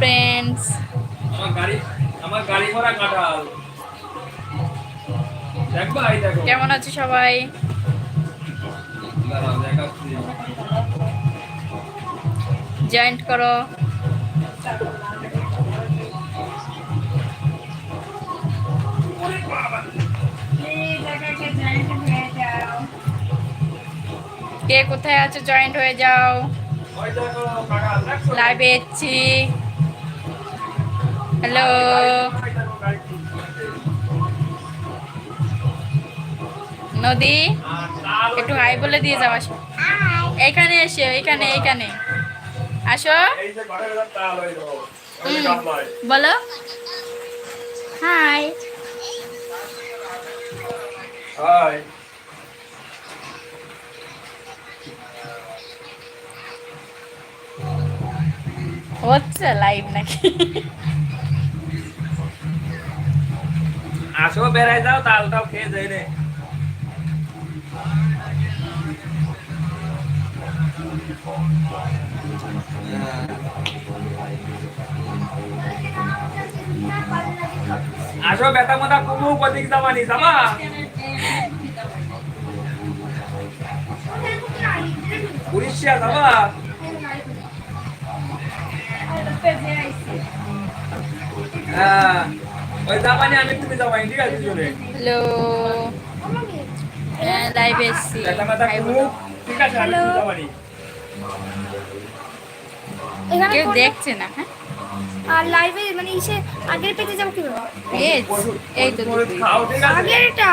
Friends আমার গাড়ি আমার গাড়ি ভরা কাঁঠাল। দেখবা এই দেখো। কেমন আছো সবাই? জয়েন্ট করো। কে কোথায় আছো? জয়েন্ট হয়ে যাও। লাইভে এসছি। হ্যালো। নদী একটু হাই বলে দিয়ে যাও আসো এইখানে এসো এইখানে এইখানে আসো। বলো হাই হাই। হচ্ছে লাইভ নাকি আসো বেড়াই যাও তালটাও খেয়ে যাই রে আসো, বেটা মোটা কুমু কদিক যাবানি যাবা উড়িষ্যা যাবা হ্যাঁ। ওই যাবানি আমি তুমি যাবানি ঠিক আছে দুজনে হ্যালো হ্যাঁ লাইভ এসছি এখানে কেউ দেখছে না হ্যাঁ? আর লাইভে মানে ইসে আগের পেজে যাব কীভাবে? পেজ এই তো আগের এটা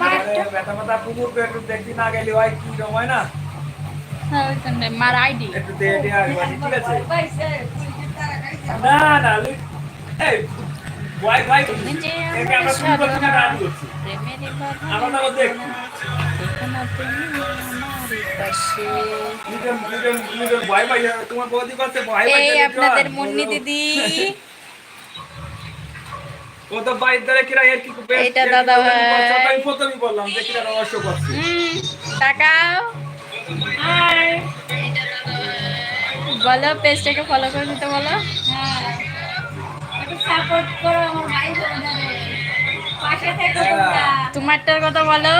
মার- হয় কি মার আইডি না না আমরা আমরা এই আপনাদের মুন্নি দিদি। ও বাইর ধরে কিরা এর কি বেশ- এইটা এর কি দাদা ভাই। প্রথমই বললাম যে কিরা রহস্য করছে। হুম তাকাও। বলো পেজটাকে ফলো করে দিতে বলো। সাপোর্ট করো আমার ভাই বোনদের পাশে থেকো তোমরা তোমারটার কথা বলো।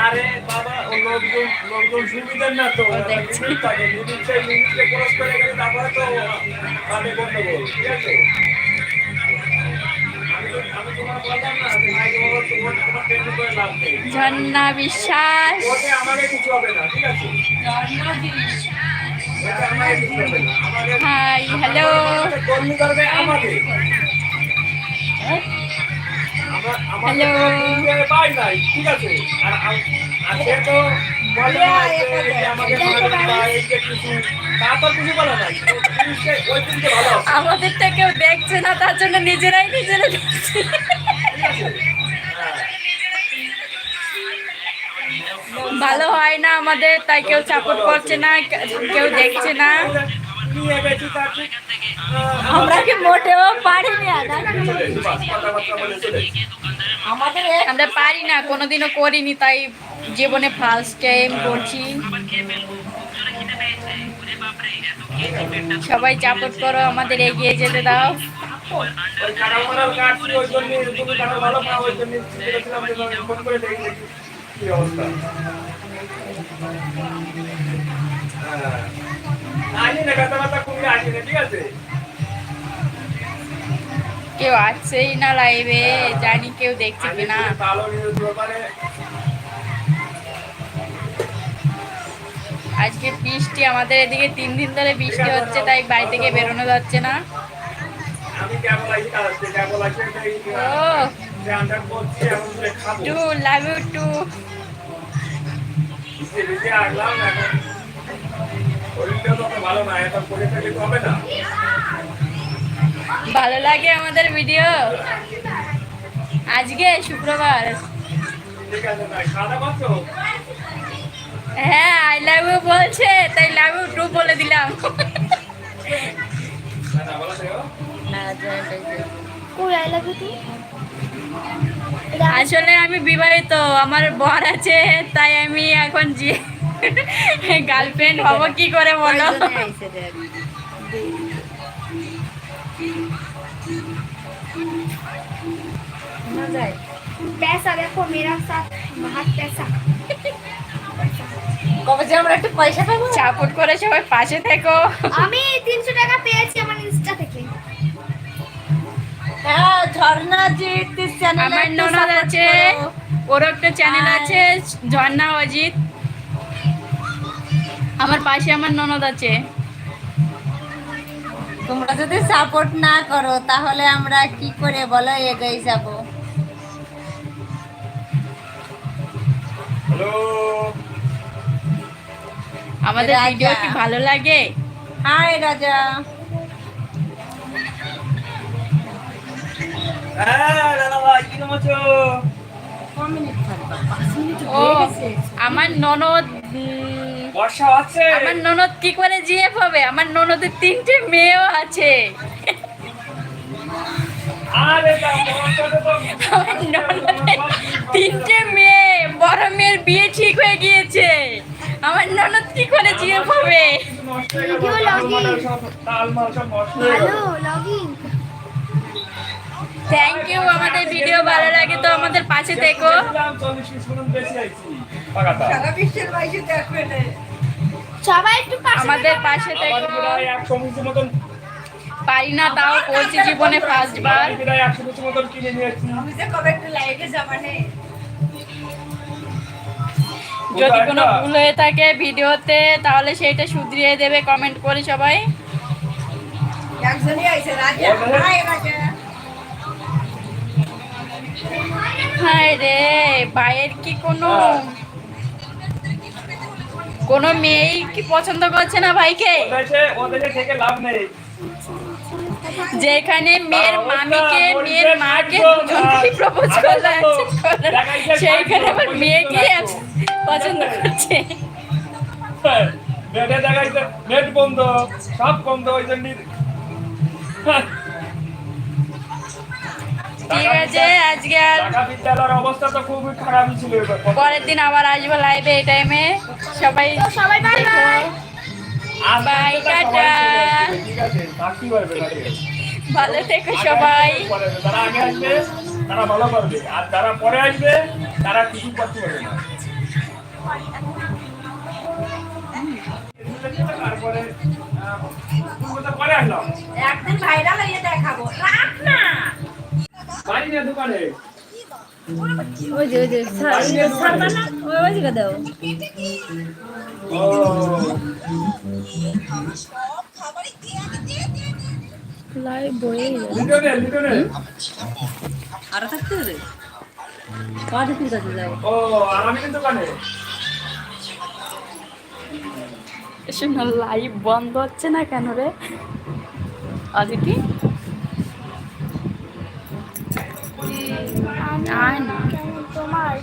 আরে বাবা ও লোকজন লোকজন সুবিধার না তো। লিমিট থাকে লিমিটে লিমিটে ক্রস করে গেলে তারপরে তো তাদের গন্ডগোল ঠিক আছে? না বিশ্বাস। Hi hello. হ্যালো কর্মী করবে আমাকে আমার আমাকে Hello. দুনিয়ায় পাই নাই ঠিক আছে? আর আম- তো আমাদেরটা কেউ দেখছে না তার জন্য নিজেরাই নিজেরা দেখছে। ভালো হয় না আমাদের, তাই কেউ সাপোর্ট করছে না কেউ দেখছে না। আমরা কি মোটেও আমরা পারি না, কোনোদিনও করিনি, তাই জীবনে ফার্স্ট টাইম করছি। সবাই সাপোর্ট করো, আমাদের এগিয়ে যেতে দাও। ওই কাঁঠাল মারাল কাটছি, ওই জন্য তুমি কাঁঠাল ভালো খাও, ওই জন্য বলেছিলাম যে তোমাকে ফোন করে দেখি দেখি কি অবস্থা। হ্যাঁ। আসি না, ব্যথা ব্যথা কমলে আসি না, ঠিক আছে? কেউ আসছেই না লাইভে জানি কেউ দেখছে কিনা আজকে বৃষ্টি আমাদের এদিকে তিন দিন ধরে বৃষ্টি হচ্ছে তাই বাড়ি থেকে বেরোনো যাচ্ছে না টু ইউ টু ভালো লাগে আমাদের ভিডিও আজকে শুক্রবার? হ্যাঁ আই লাভ ইউ বলছে তাই লাভ ইউ টু বলে দিলাম আসলে আমি বিবাহিত আমার বর আছে তাই আমি এখন যে গার্লফ্রেন্ড হবো কি করে বলো কয়জনে আইছে দেখ ना जाए पैसा देखो मेरा साथ हाथ पैसा কবে যে আমরা একটু পয়সা পাবো সাপোর্ট করে সবাই পাশে থেকো আমি তিনশো টাকা পেয়েছি আমার ইনস্টা থেকে হ্যাঁ ঝর্ণা চ্যানেল আমার ননদ আছে ওর একটা চ্যানেল আছে ঝর্ণা অজিত। আমার পাশে আমার ননদ আছে। তোমরা যদি সাপোর্ট না করো তাহলে আমরা কি করে বলো এগিয়ে যাব? আমাদের। ভিডিও কি ভালো লাগে? হাই রাজা। আমার ননদ বর্ষা আছে। আমার ননদ কি করে জিএফ হবে? আমার ননদের তিনটে মেয়েও আছে। তিনটে মেয়ে বড় মেয়ের বিয়ে ঠিক হয়ে গিয়েছে। আমার ননদ কি করে জিএফ হবে? থ্যাংক ইউ আমাদের ভিডিও ভালো লাগে তো আমাদের পাশে থেকো পাকাতা সবাই একটু আমাদের পাশে থেকো পারি না তাও করছি জীবনে ফার্স্ট বার। যদি কোনো ভুল হয়ে থাকে ভিডিওতে তাহলে সেইটা শুধরিয়ে দেবে কমেন্ট করে সবাই। হায় রে ভাইয়ের কি কোনো কোনো মেয়েই কি পছন্দ করছে না ভাইকে? যেখানে মেয়ের মামিকে মেয়ের মাকে দুজনকেই প্রপোজ করলে সেইখানে আবার মেয়েকে পছন্দ করছে। দেখাইছে নেট বন্ধ সব বন্ধ ওই জন্য ঠিক আছে আজকে আর বিদ্যালয়ের অবস্থা তো খুবই খারাপই ছিল পরের দিন আবার আসব লাইভে এই টাইমে সবাই সবাই বাই। By tata. ভালো থেকো সবাই। আগে আসবে তারা ভালো করবে। আর যারা পরে আসবে তারা কিছু করতে পারবে না। তারপরে একদিন ভাইরাল হয়ে দেখাবো। রাখ না। বাড়ি নিয়ে দোকানে। ওই যে ওই যে বাড়ি নিয়ে ওই ওই জায়গা দাও। ও। লিটনে লিটনে আরও থাকতে কাজ যাও ও আর আমি কিন্তু দোকানে। শোনো লাইভ বন্ধ হচ্ছে না কেন রে? অদিতি তোমার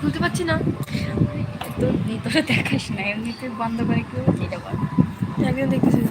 খুলতে পারছি না। তোর ভিতরে দেখাস না এমনিতে বন্ধ করে কেউ এটা বল। একদিন দেখতেছি।